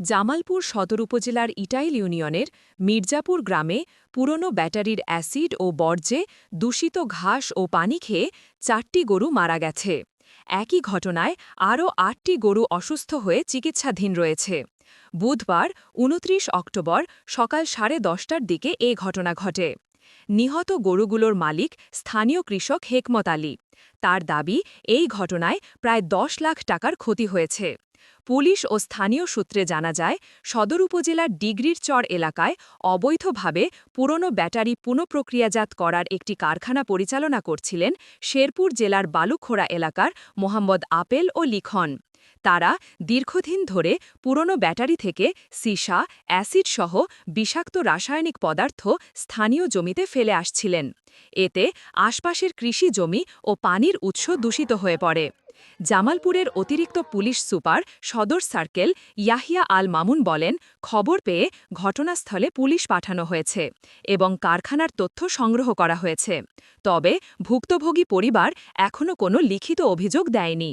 জামালপুর সদর উপজেলার ইটাইল ইউনিয়নের মির্জাপুর গ্রামে পুরনো ব্যাটারির অ্যাসিড ও বর্জ্যে দূষিত ঘাস ও পানি খেয়ে চারটি গরু মারা গেছে। একই ঘটনায় আরও আটটি গরু অসুস্থ হয়ে চিকিৎসাধীন রয়েছে। বুধবার, উনত্রিশ অক্টোবর সকাল সাড়ে দশটার দিকে এ ঘটনা ঘটে। নিহত গরুগুলোর মালিক স্থানীয় কৃষক হেকমত আলী। তার দাবি, এই ঘটনায় প্রায় দশ লাখ টাকার ক্ষতি হয়েছে। পুলিশ ও স্থানীয় সূত্রে জানা যায়, সদর উপজেলার ডিগ্রির চর এলাকায় অবৈধভাবে পুরনো ব্যাটারি পুনঃপ্রক্রিয়াজাত করার একটি কারখানা পরিচালনা করছিলেন শেরপুর জেলার বালুখোড়া এলাকার মোহাম্মদ আপেল ও লিখন। তারা দীর্ঘদিন ধরে পুরনো ব্যাটারি থেকে সিসা অ্যাসিডসহ বিষাক্ত রাসায়নিক পদার্থ স্থানীয় জমিতে ফেলে আসছিলেন। এতে আশপাশের কৃষি জমি ও পানির উৎস দূষিত হয়ে পড়ে। জামালপুরের অতিরিক্ত পুলিশ সুপার সদর সার্কেল ইয়াহিয়া আল মামুন বলেন, খবর পেয়ে ঘটনাস্থলে পুলিশ পাঠানো হয়েছে এবং কারখানার তথ্য সংগ্রহ করা হয়েছে। তবে ভুক্তভোগী পরিবার এখনও কোনো লিখিত অভিযোগ দেয়নি।